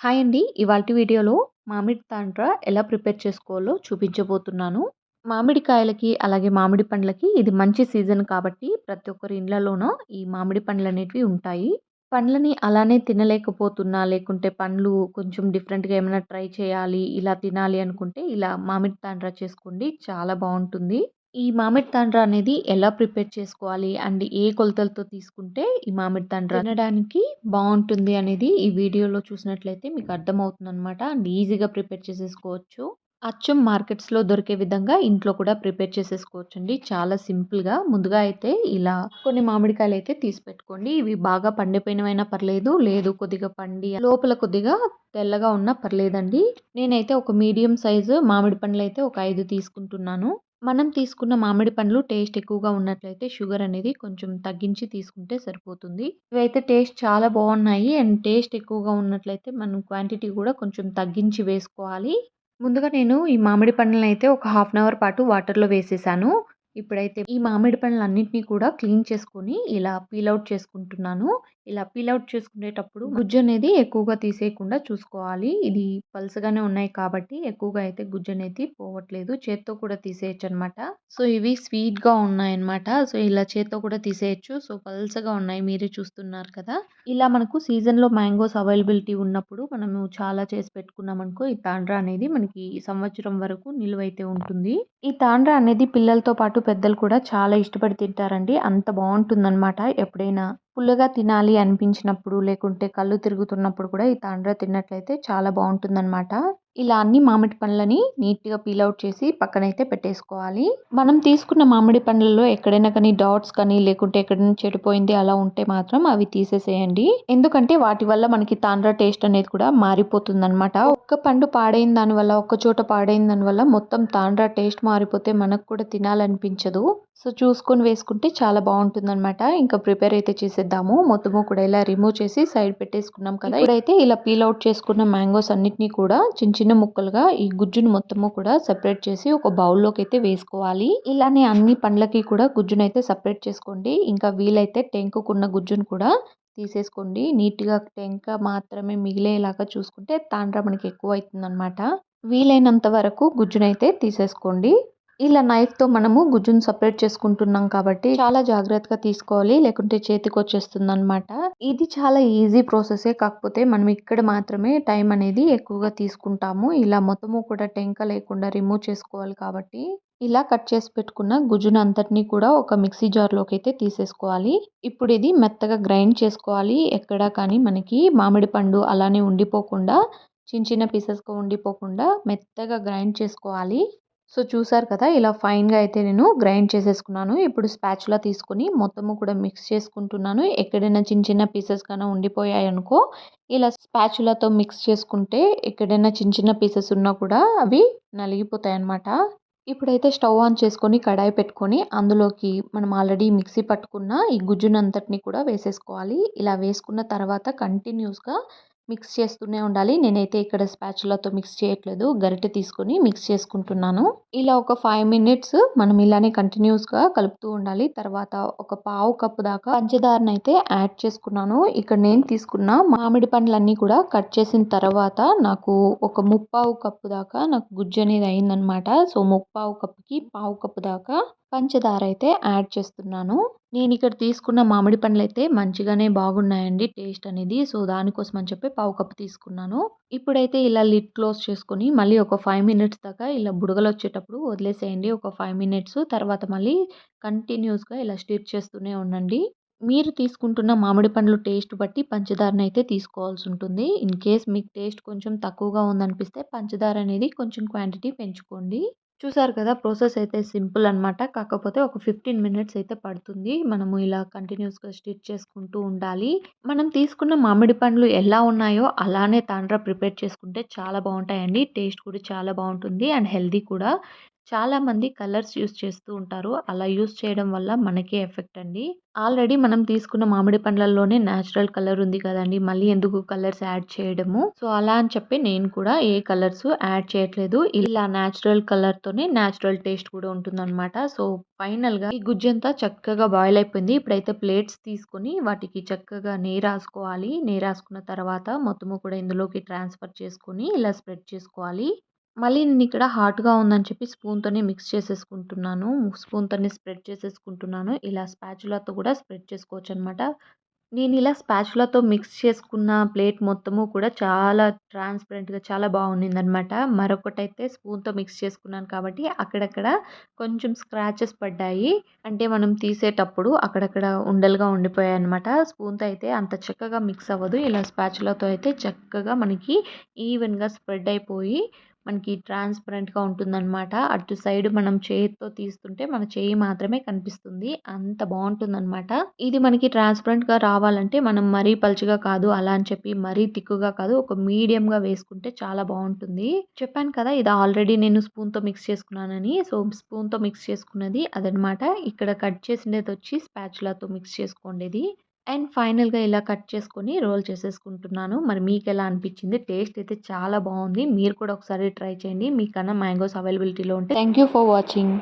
Hi అండి. ఇవాల్టి వీడియోలో మామిడి తాండ్ర ఎలా ప్రిపేర్ చేసుకోవాలో చూపించబోతున్నాను. మామిడికాయలకి అలాగే మామిడి పండ్లకి ఇది మంచి సీజన్ కాబట్టి ప్రతి ఒక్కరి ఇండ్లలోనూ ఈ మామిడి పండ్లు అనేటివి ఉంటాయి. పండ్లని అలానే తినలేకపోతున్నా లేకుంటే పండ్లు కొంచెం డిఫరెంట్గా ఏమైనా ట్రై చేయాలి ఇలా తినాలి అనుకుంటే ఇలా మామిడి తాండ్ర చేసుకోండి. చాలా బాగుంటుంది. ఈ మామిడి తండ్ర అనేది ఎలా ప్రిపేర్ చేసుకోవాలి? అండ్ ఏ కొలతలతో తీసుకుంటే ఈ మామిడి తండ్ర తినడానికి బాగుంటుంది అనేది ఈ వీడియోలో చూసినట్లయితే మీకు అర్థమవుతుంది అనమాట అండ్ ఈజీగా ప్రిపేర్ చేసేసుకోవచ్చు. అచ్చం మార్కెట్స్లో దొరికే విధంగా ఇంట్లో కూడా ప్రిపేర్ చేసేసుకోవచ్చు అండి చాలా సింపుల్గా. ముందుగా అయితే ఇలా కొన్ని మామిడికాయలు అయితే తీసి పెట్టుకోండి. ఇవి బాగా పండిపోయినవైనా పర్లేదు లేదు కొద్దిగా పండి లోపల కొద్దిగా తెల్లగా ఉన్నా పర్లేదండి. నేనైతే ఒక మీడియం సైజు మామిడి పండ్లు అయితే ఒక ఐదు తీసుకుంటున్నాను. మనం తీసుకున్న మామిడి పండ్లు టేస్ట్ ఎక్కువగా ఉన్నట్లయితే షుగర్ అనేది కొంచెం తగ్గించి తీసుకుంటే సరిపోతుంది. ఇవైతే టేస్ట్ చాలా బాగున్నాయి అండ్ టేస్ట్ ఎక్కువగా ఉన్నట్లయితే మనం క్వాంటిటీ కూడా కొంచెం తగ్గించి వేసుకోవాలి. ముందుగా నేను ఈ మామిడి పండ్లను అయితే ఒక హాఫ్ అన్ అవర్ పాటు వాటర్లో వేసేసాను. ఇప్పుడైతే ఈ మామిడి పండ్లన్నింటినీ కూడా క్లీన్ చేసుకొని ఇలా పీల్ అవుట్ చేసుకుంటున్నాను. ఇలా పీల్ అవుట్ చేసుకునేటప్పుడు గుజ్జు అనేది ఎక్కువగా తీసేయకుండా చూసుకోవాలి. ఇది పలుసగానే ఉన్నాయి కాబట్టి ఎక్కువగా అయితే గుజ్జు అనేది పోవట్లేదు. చేత్తో కూడా తీసేయచ్చు అనమాట సో ఇవి స్వీట్గా ఉన్నాయన్నమాట సో ఇలా చేత్తో కూడా తీసేయచ్చు. సో పల్సగా ఉన్నాయి. మీరే చూస్తున్నారు కదా. ఇలా మనకు సీజన్లో మ్యాంగోస్ అవైలబిలిటీ ఉన్నప్పుడు మనము చాలా చేసి పెట్టుకున్నాం అనుకో ఈ తాండ్ర అనేది మనకి సంవత్సరం వరకు నిలువైతే ఉంటుంది. ఈ తాండ్ర అనేది పిల్లలతో పాటు పెద్దలు కూడా చాలా ఇష్టపడి తింటారండి. అంత బాగుంటుందన్నమాట ఎప్పుడైనా. పుల్లగా తినాలి అనిపించినప్పుడు లేకుంటే కళ్ళు తిరుగుతున్నప్పుడు కూడా ఈ తాండ్ర తిన్నట్లయితే చాలా బాగుంటుందన్నమాట. ఇలా అన్ని మామిడి పండ్లని నీట్గా పీల్ అవుట్ చేసి పక్కనైతే పెట్టేసుకోవాలి. మనం తీసుకున్న మామిడి పండ్లలో ఎక్కడైనా కానీ డాట్స్ కానీ లేకుంటే ఎక్కడైనా చెడిపోయింది అలా ఉంటే మాత్రం అవి తీసేసేయండి. ఎందుకంటే వాటి వల్ల మనకి తాండ్ర టేస్ట్ అనేది కూడా మారిపోతుందన్నమాట. ఒక్క పండు పాడైన దాని వల్ల ఒక్క చోట పాడైన దాని వల్ల మొత్తం తాండ్ర టేస్ట్ మారిపోతే మనకు కూడా తినాలనిపించదు. సో చూసుకొని వేసుకుంటే చాలా బాగుంటుందన్నమాట. ఇంకా ప్రిపేర్ అయితే చేసేది చేసేద్దాము మొత్తము కూడా ఇలా రిమూవ్ చేసి సైడ్ పెట్టేసుకున్నాం కదా. ఇప్పుడైతే ఇలా పీల్ అవుట్ చేసుకున్న మ్యాంగోస్ అన్నిటినీ కూడా చిన్న చిన్న ముక్కలుగా ఈ గుజ్జును మొత్తము కూడా సెపరేట్ చేసి ఒక బౌల్లోకి అయితే వేసుకోవాలి. ఇలానే అన్ని పండ్లకి కూడా గుజ్జును అయితే సపరేట్ చేసుకోండి. ఇంకా వీలైతే టెంకుకున్న గుజ్జును కూడా తీసేసుకోండి. నీట్గా టెంక మాత్రమే మిగిలేలాగా చూసుకుంటే తాండ్ర మనకి ఎక్కువ అవుతుంది అనమాట వీలైనంత వరకు గుజ్జునైతే తీసేసుకోండి. ఇలా నైఫ్తో మనము గుజ్జును సపరేట్ చేసుకుంటున్నాం కాబట్టి చాలా జాగ్రత్తగా తీసుకోవాలి లేకుంటే చేతికి వచ్చేస్తుంది అనమాట ఇది చాలా ఈజీ ప్రాసెసే కాకపోతే మనం ఇక్కడ మాత్రమే టైం అనేది ఎక్కువగా తీసుకుంటాము. ఇలా మొత్తము కూడా టెంక లేకుండా రిమూవ్ చేసుకోవాలి కాబట్టి ఇలా కట్ చేసి పెట్టుకున్న గుజ్జును అంతటినీ కూడా ఒక మిక్సీ జార్లోకి అయితే తీసేసుకోవాలి. ఇప్పుడు ఇది మెత్తగా గ్రైండ్ చేసుకోవాలి. ఎక్కడా కానీ మనకి మామిడి పండు అలానే ఉండిపోకుండా చిన్న చిన్న పీసెస్గా ఉండిపోకుండా మెత్తగా గ్రైండ్ చేసుకోవాలి. సో చూసారు కదా ఇలా ఫైన్గా అయితే నేను గ్రైండ్ చేసేసుకున్నాను. ఇప్పుడు స్పాచులా తీసుకుని మొత్తము కూడా మిక్స్ చేసుకుంటున్నాను. ఎక్కడైనా చిన్న చిన్న పీసెస్ కన్నా ఉండిపోయాయి అనుకో ఇలా స్పాచులాతో మిక్స్ చేసుకుంటే ఎక్కడైనా చిన్న చిన్న పీసెస్ ఉన్నా కూడా అవి నలిగిపోతాయి అన్నమాట. ఇప్పుడైతే స్టవ్ ఆన్ చేసుకొని కడాయి పెట్టుకొని అందులోకి మనం ఆల్రెడీ మిక్సీ పట్టుకున్న ఈ గుజ్జునంతటిని కూడా వేసేసుకోవాలి. ఇలా వేసుకున్న తర్వాత కంటిన్యూస్గా మిక్స్ చేస్తూనే ఉండాలి. నేనైతే ఇక్కడ స్పాచులతో మిక్స్ చేయట్లేదు. గరిటె తీసుకొని మిక్స్ చేసుకుంటున్నాను. ఇలా ఒక ఫైవ్ మినిట్స్ మనం ఇలానే కంటిన్యూస్గా కలుపుతూ ఉండాలి. తర్వాత ఒక పావు కప్పు దాకా పంచదారను అయితే యాడ్ చేసుకున్నాను. ఇక్కడ నేను తీసుకున్న మామిడి పండ్లన్నీ కూడా కట్ చేసిన తర్వాత నాకు ఒక ముప్పావు కప్పు దాకా నాకు గుజ్జు అనేది అయిందనమాట సో ముప్పావు కప్పుకి పావు కప్పు దాకా పంచదార అయితే యాడ్ చేస్తున్నాను. నేను ఇక్కడ తీసుకున్న మామిడి పండ్లు అయితే మంచిగానే బాగున్నాయండి టేస్ట్ అనేది. సో దానికోసం అని చెప్పి పావు కప్పు తీసుకున్నాను. ఇప్పుడైతే ఇలా లిడ్ క్లోజ్ చేసుకొని మళ్ళీ ఒక ఫైవ్ మినిట్స్ దాకా ఇలా బుడగలు వచ్చేటప్పుడు వదిలేసేయండి. ఒక ఫైవ్ మినిట్స్ తర్వాత మళ్ళీ కంటిన్యూస్గా ఇలా స్టిర్ చేస్తూనే ఉండండి. మీరు తీసుకుంటున్న మామిడి పండ్లు టేస్ట్ బట్టి పంచదారని అయితే తీసుకోవాల్సి ఉంటుంది. ఇన్ కేస్ మీకు టేస్ట్ కొంచెం తక్కువగా ఉందనిపిస్తే పంచదార అనేది కొంచెం క్వాంటిటీ పెంచుకోండి. చూసారు కదా! ప్రాసెస్ అయితే సింపుల్ అనమాట కాకపోతే ఒక ఫిఫ్టీన్ మినిట్స్ అయితే పడుతుంది. మనము ఇలా కంటిన్యూస్గా స్టిచ్ చేసుకుంటూ ఉండాలి. మనం తీసుకున్న మామిడి పండ్లు ఎలా ఉన్నాయో అలానే తాండ్రా ప్రిపేర్ చేసుకుంటే చాలా బాగుంటాయండి. టేస్ట్ కూడా చాలా బాగుంటుంది అండ్ హెల్దీ కూడా. చాలామంది కలర్స్ యూస్ చేస్తూ ఉంటారు. అలా యూజ్ చేయడం వల్ల మనకే ఎఫెక్ట్ అండి. ఆల్రెడీ మనం తీసుకున్న మామిడి పండ్లలోనే న్యాచురల్ కలర్ ఉంది కదండి మళ్ళీ ఎందుకు కలర్స్ యాడ్ చేయడము. సో, అలా అని చెప్పి నేను కూడా ఏ కలర్స్ యాడ్ చేయట్లేదు. ఇలా నేచురల్ కలర్‌తోనే న్యాచురల్ టేస్ట్ కూడా ఉంటుందనమాట. సో, ఫైనల్‌గా ఈ గుజ్జంతా చక్కగా బాయిల్ అయిపోయింది. ఇప్పుడైతే ప్లేట్స్ తీసుకొని వాటికి చక్కగా నెయ్యి రాసుకోవాలి. నెయ్యి రాసుకున్న తర్వాత మొత్తము కూడా ఇందులోకి ట్రాన్స్‌ఫర్ చేసుకొని ఇలా స్ప్రెడ్ చేసుకోవాలి. మళ్ళీ నేను ఇక్కడ హాట్‌గా ఉందని చెప్పి స్పూన్‌తోనే మిక్స్ చేసేసుకుంటున్నాను. స్పూన్‌తోనే స్ప్రెడ్ చేసేసుకుంటున్నాను. ఇలా స్పాచులాతో కూడా స్ప్రెడ్ చేసుకోవచ్చు అనమాట నేను ఇలా స్పాచులాతో మిక్స్ చేసుకున్న ప్లేట్ మొత్తము కూడా చాలా ట్రాన్స్‌పరెంట్‌గా చాలా బావుండిందనమాట. మరొకటైతే స్పూన్‌తో మిక్స్ చేసుకున్నాను కాబట్టి అక్కడక్కడ కొంచెం స్క్రాచెస్ పడ్డాయి. అంటే మనం తీసేటప్పుడు అక్కడక్కడ ఉండలుగా ఉండిపోయాయి అనమాట స్పూన్‌తో అయితే అంత చక్కగా మిక్స్ అవ్వదు. ఇలా స్పాచులాతో అయితే చక్కగా మనకి ఈవెన్‌గా స్ప్రెడ్ అయిపోయి మనకి ట్రాన్స్‌పరెంట్‌గా ఉంటుందనమాట. అటు సైడ్ మనం చేతితో తీస్తుంటే మన చేయి మాత్రమే కనిపిస్తుంది. అంత బాగుంటుందన్నమాట ఇది మనకి ట్రాన్స్‌పరెంట్‌గా రావాలంటే మనం మరీ పలుచగా కాదు, అలా అని చెప్పి మరీ తిక్కుగా కాదు. ఒక మీడియంగా వేసుకుంటే చాలా బాగుంటుంది చెప్పాను కదా! ఇది ఆల్రెడీ నేను స్పూన్‌తో మిక్స్ చేసుకున్నానని. సో, స్పూన్‌తో మిక్స్ చేసుకున్నది అదనమాట. ఇక్కడ కట్ చేసిండేదొచ్చి స్పాచులాతో మిక్స్ చేసుకోండిది. అండ్ ఫైనల్‌గా ఇలా కట్ చేసుకొని రోల్ చేసేసుకుంటున్నాను. మరి మీకు ఎలా అనిపించింది? టేస్ట్ అయితే చాలా బాగుంది మీరు కూడా ఒకసారి ట్రై చేయండి. మీకన్నా మ్యాంగోస్ అవైలబిలిటీలో ఉంటే థ్యాంక్ యూ ఫర్ వాచింగ్.